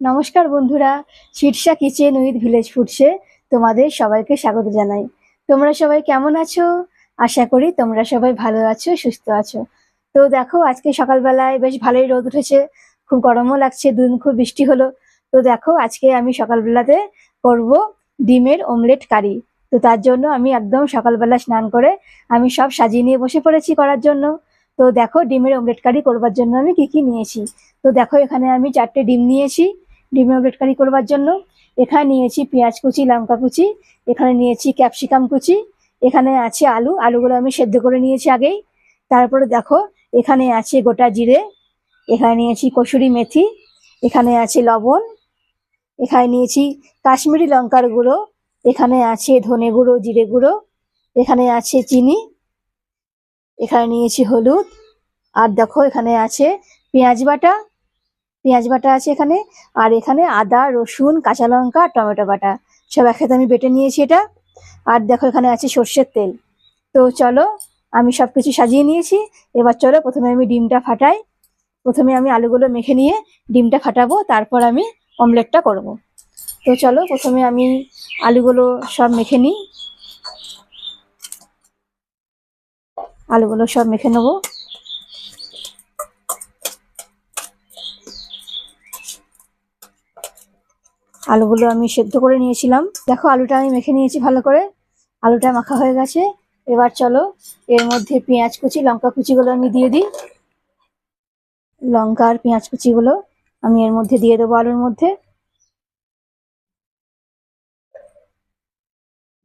নমস্কার বন্ধুরা, Shirsha kitchen with village ফুডসে তোমাদের সবাইকে স্বাগত জানাই। তোমরা সবাই কেমন আছো? আশা করি তোমরা সবাই ভালো আছো, সুস্থ আছো। তো দেখো, আজকে সকালবেলায় বেশ ভালোই রোদ উঠেছে। খুব গরমও লাগছে, দুদিন খুব বৃষ্টি হলো। তো দেখো, আজকে আমি সকালবেলাতে করব ডিমের অমলেট কারি তো তার জন্য আমি একদম সকালবেলা স্নান করে আমি সব সাজিয়ে নিয়ে বসে পড়েছি করার জন্য। তো দেখো, ডিমের অমলেট কারি করবার জন্য আমি কি কি নিয়েছি? তো দেখো, এখানে আমি চারটে ডিম নিয়েছি। ডিমের অমলেট কারি করবার জন্য। এখানে নিয়েছি পেঁয়াজ কুচি, লঙ্কা কুচি, এখানে নিয়েছি ক্যাপসিকাম কুচি, এখানে আছে আলু। আলুগুলো আমি সেদ্ধ করে নিয়েছি আগেই। তারপরে দেখো, এখানে আছে গোটা জিরে, এখানে নিয়েছি কসুরি মেথি, এখানে আছে লবণ, এখানে নিয়েছি কাশ্মীরি লঙ্কার গুঁড়ো, এখানে আছে ধনে গুঁড়ো, জিরে গুঁড়ো, এখানে আছে চিনি, এখানে নিয়েছি হলুদ। আর দেখো, এখানে আছে পেঁয়াজ বাটা পেঁয়াজ বাটা আছে এখানে, আর এখানে আদা, রসুন, কাঁচা লঙ্কা, টমেটো বাটা। সব একসাথে আমি বেটে নিয়েছি এটা। আর দেখো এখানে আছে সর্ষের তেল। তো চলো, আমি সব কিছু সাজিয়ে নিয়েছি। এবার চলো প্রথমে আমি ডিমটা ফাটাই। প্রথমে আমি আলুগুলো মেখে নিয়ে ডিমটা ফাটাবো, তারপর আমি অমলেটটা করব। তো চলো, প্রথমে আমি আলুগুলো সব মেখে নিই। আলুগুলো সব মেখে নেব। আলুগুলো আমি সেদ্ধ করে নিয়েছিলাম। দেখো, আলুটা আমি মেখে নিয়েছি ভালো করে। আলুটা মাখা হয়ে গেছে। এবার চলো, এর মধ্যে পেঁয়াজ কুচি, লঙ্কা কুচিগুলো আমি দিয়ে দিই। লঙ্কা আর পেঁয়াজ কুচিগুলো আমি এর মধ্যে দিয়ে দেবো আলুর মধ্যে।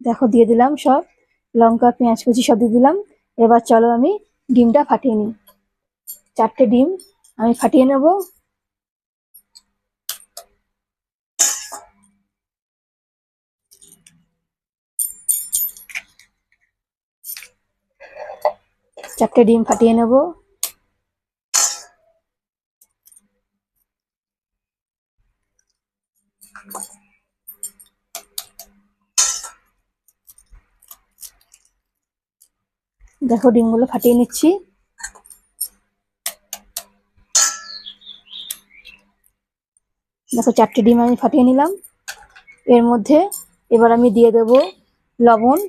দেখো, দিয়ে দিলাম সব। লঙ্কা, পেঁয়াজ কুচি সব দিয়ে দিলাম। এবার চলো আমি ডিমটা ফাটিয়ে নিই। চারটে ডিম আমি ফাটিয়ে নেব। চারটে ডিম ফাটিয়ে নেব। দেখো ডিমগুলো ফাটিয়ে নিচ্ছি। দেখো চারটে ডিম আমি ফাটিয়ে নিলাম। এর মধ্যে এবার আমি দিয়ে দেব লবণ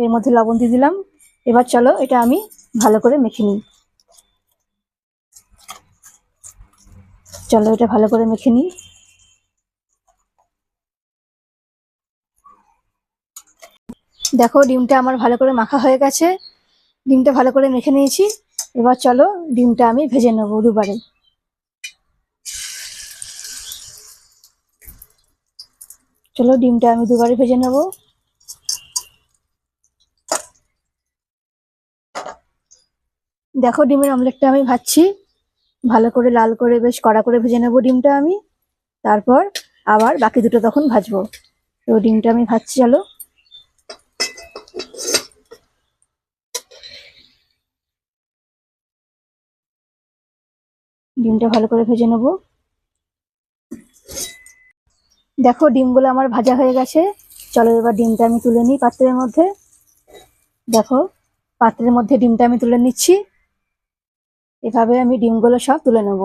এর মধ্যে লবণ দিয়ে দিলাম। এবার চলো এটা আমি ভালো করে মেখে নিই। চলো এটা ভালো করে মেখে নিই। দেখো ডিমটা আমার ভালো করে মাখা হয়ে গেছে। ডিমটা ভালো করে মেখে নিয়েছি। এবার চলো ডিমটা আমি ভেজে নেব দুবারে। চলো ডিমটা আমি দুবারে ভেজে নেব। দেখো ডিমের অমলেটটা আমি ভাজছি। ভালো করে লাল করে বেশ কড়া করে ভেজে নেব ডিমটা আমি। তারপর আবার বাকি দুটো তখন ভাজবো। তো ডিমটা আমি ভাজছি, চলো। ডিমটা ভালো করে ভেজে নেব। দেখো ডিমগুলো আমার ভাজা হয়ে গেছে। চলো এবার ডিমটা আমি তুলে নিই পাত্রের মধ্যে। দেখো পাত্রের মধ্যে ডিমটা আমি তুলে নিচ্ছি। এভাবে আমি ডিমগুলো সব তুলে নেব।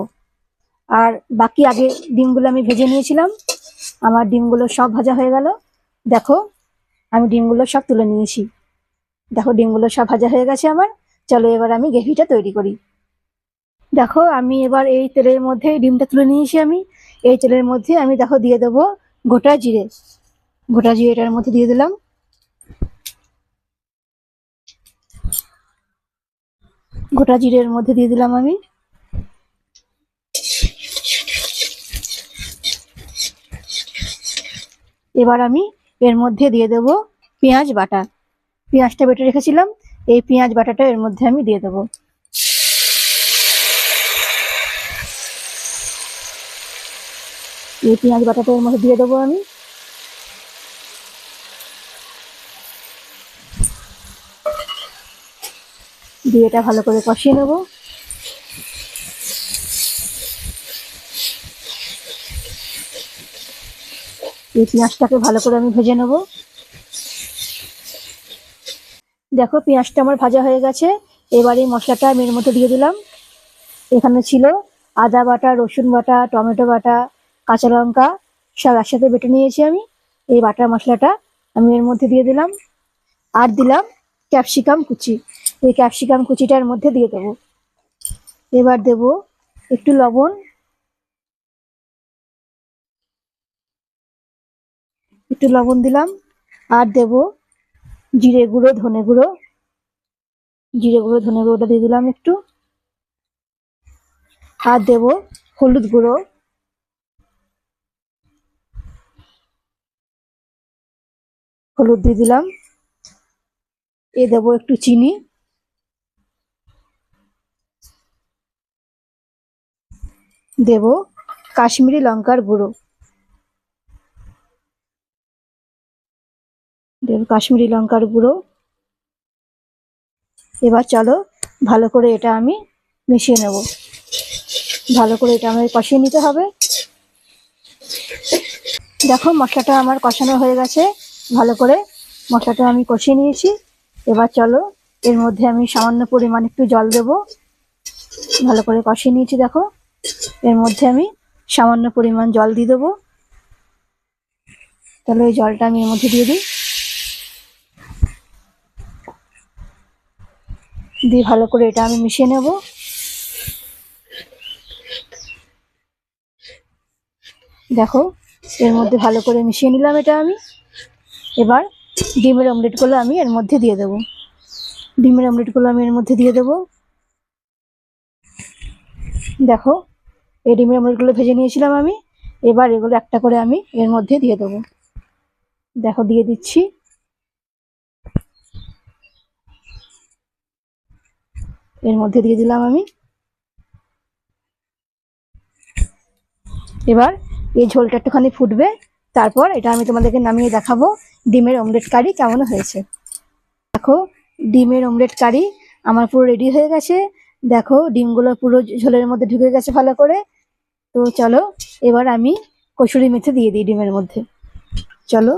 আর বাকি আগে ডিমগুলো আমি ভেজে নিয়েছিলাম, আমার ডিমগুলো সব ভাজা হয়ে গেল। দেখো, আমি ডিমগুলো সব তুলে নিয়েছি। দেখো, ডিমগুলো সব ভাজা হয়ে গেছে আমার। চলো এবার আমি গ্রেভিটা তৈরি করি। দেখো, আমি এবার এই তেলের মধ্যে ডিমটা তুলে নিয়েছি আমি। এই তেলের মধ্যে আমি দেখো দিয়ে দেবো গোটা জিরে। গোটা জিরেটার মধ্যে দিয়ে দিলাম। গোটা জিরের মধ্যে দিয়ে দিলাম আমি। এবার আমি এর মধ্যে দিয়ে দেব পেঁয়াজ বাটা। পেঁয়াজটা বেটে রেখেছিলাম, এই পেঁয়াজ বাটাটা এর মধ্যে আমি দিয়ে দেব। এই পেঁয়াজ বাটাটা এর মধ্যে দিয়ে দেবো আমি। দিয়ে এটা ভালো করে কষিয়ে নেব। এই পেঁয়াজটাকে ভালো করে আমি ভেজে নেব। দেখো পেঁয়াজটা আমার ভাজা হয়ে গেছে। এবার মশলাটা আমি এর মধ্যে দিয়ে দিলাম। এখানে ছিল আদা বাটা, রসুন বাটা, টমেটো বাটা, কাঁচা লঙ্কা সব একসাথে বেটে নিয়েছি আমি। এই বাটা মশলাটা আমি এর মধ্যে দিয়ে দিলাম। আর দিলাম ক্যাপসিকাম কুচি। এই ক্যাপসিকাম কুচিটার মধ্যে দিয়ে দেবো। এবার দেব একটু লবণ। একটু লবণ দিলাম। আর দেব জিরে গুঁড়ো, ধনে গুঁড়ো। জিরে গুঁড়ো, ধনে গুঁড়োটা দিয়ে দিলাম একটু। আর দেব হলুদ গুঁড়ো। হলুদ দিয়ে দিলাম। এ দেবো একটু চিনি। দেব কাশ্মীরি লঙ্কার গুঁড়ো। দেব কাশ্মীরি লঙ্কার গুঁড়ো। এবার চলো ভালো করে এটা আমি মিশিয়ে নেব। ভালো করে এটা আমাকে কষিয়ে নিতে হবে। দেখো মশলাটা আমার কষানো হয়ে গেছে। ভালো করে মশলাটা আমি কষিয়ে নিয়েছি। এবার চলো এর মধ্যে আমি সামান্য পরিমাণ একটু জল দেব। ভালো করে কষিয়ে নিয়েছি দেখো। এর মধ্যে আমি সামান্য পরিমাণ জল দিয়ে দেবো। তাহলে ওই জলটা আমি এর মধ্যে দিয়ে দিই। দিয়ে ভালো করে এটা আমি মিশিয়ে নেব। দেখো, এর মধ্যে ভালো করে মিশিয়ে নিলাম এটা আমি। এবার ডিমের অমলেটগুলো আমি এর মধ্যে দিয়ে দেবো। ডিমের অমলেটগুলো আমি এর মধ্যে দিয়ে দেবো। দেখো এই ডিমের ভেজে নিয়েছিলাম আমি। এবার এগুলো একটা করে আমি এর মধ্যে দিয়ে দেবো। দেখো, দিয়ে দিচ্ছি। এর মধ্যে দিয়ে দিলাম আমি। এবার এই ঝোলটা একটুখানি ফুটবে। তারপর এটা আমি তোমাদেরকে নামিয়ে দেখাবো ডিমের অমলেট কারি কেমন হয়েছে। দেখো, ডিমের অমলেট কারি আমার পুরো রেডি হয়ে গেছে। দেখো, ডিমগুলো পুরো ঝোলের মধ্যে ঢুকে গেছে ভালো করে। তো চলো, এবার আমি কসুরি মেথি দিয়ে দিই ডিমের মধ্যে। চলো,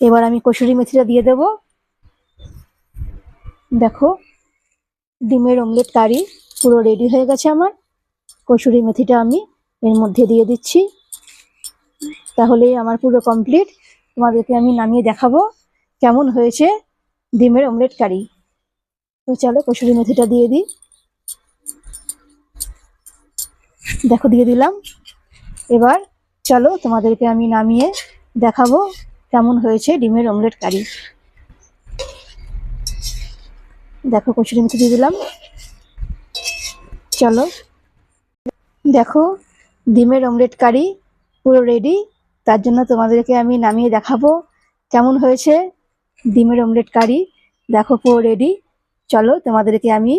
এবার আমি কসুরি মেথিটা দিয়ে দেব। দেখো, ডিমের অমলেট কারি পুরো রেডি হয়ে গেছে আমার। কসুরি মেথিটা আমি এর মধ্যে দিয়ে দিচ্ছি। তাহলে আমার পুরো কমপ্লিট তোমাদেরকে আমি নামিয়ে দেখাবো কেমন হয়েছে ডিমের অমলেট কারি। তো চলো, কসুরি মেথিটা দিয়ে দিই। দেখো, দিয়ে দিলাম। এবার চলো তোমাদেরকে আমি নামিয়ে দেখাবো কেমন হয়েছে ডিমের অমলেট কারি দেখো কচুরি মেথি দিয়ে দিলাম। চলো। দেখো, ডিমের অমলেট কারি পুরো রেডি তার জন্য তোমাদেরকে আমি নামিয়ে দেখাবো কেমন হয়েছে ডিমের অমলেট কারি দেখো পুরো রেডি চলো তোমাদেরকে আমি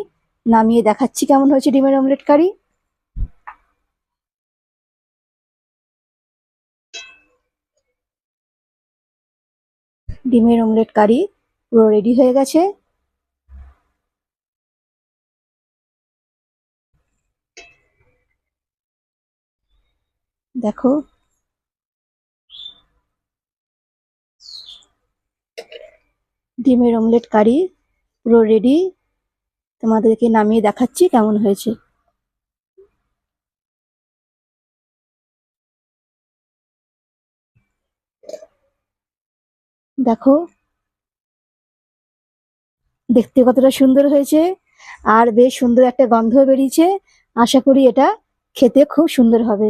নামিয়ে দেখাচ্ছি কেমন হয়েছে ডিমের অমলেট কারি ডিমের অমলেট কারি পুরো রেডি হয়ে গেছে। দেখো। ডিমের অমলেট কারি পুরো রেডি তোমাদেরকে নামিয়ে দেখাচ্ছি কেমন হয়েছে। দেখো। দেখতে কতটা সুন্দর হয়েছে। আর বেশ সুন্দর একটা গন্ধ বেরিয়েছে। আশা করি এটা খেতে খুব সুন্দর হবে।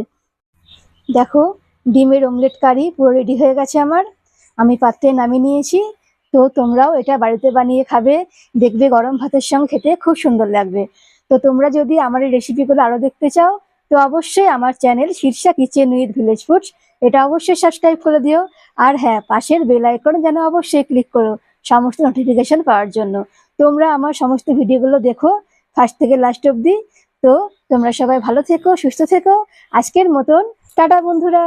দেখো, ডিমের অমলেট কারি পুরো রেডি হয়ে গেছে আমার। আমি পাত্রে নামিয়ে নিয়েছি। তো তোমরাও এটা বাড়িতে বানিয়ে খাবে। দেখবে গরম ভাতের সঙ্গে খেতে খুব সুন্দর লাগবে। তো তোমরা যদি আমার এই রেসিপিগুলো আরও দেখতে চাও তো অবশ্যই আমার channel Shirsha kitchen with village foods এটা অবশ্যই সাবস্ক্রাইব করে দিও। আর হ্যাঁ পাশের বেল আইকন যেন অবশ্যই ক্লিক করো সমস্ত নোটিফিকেশন পাওয়ার জন্য। তোমরা আমার সমস্ত ভিডিওগুলো দেখো ফার্স্ট থেকে লাস্ট অব্দি তো তোমরা সবাই ভালো থেকো, সুস্থ থেকো। আজকের মতন, টাটা বন্ধুরা।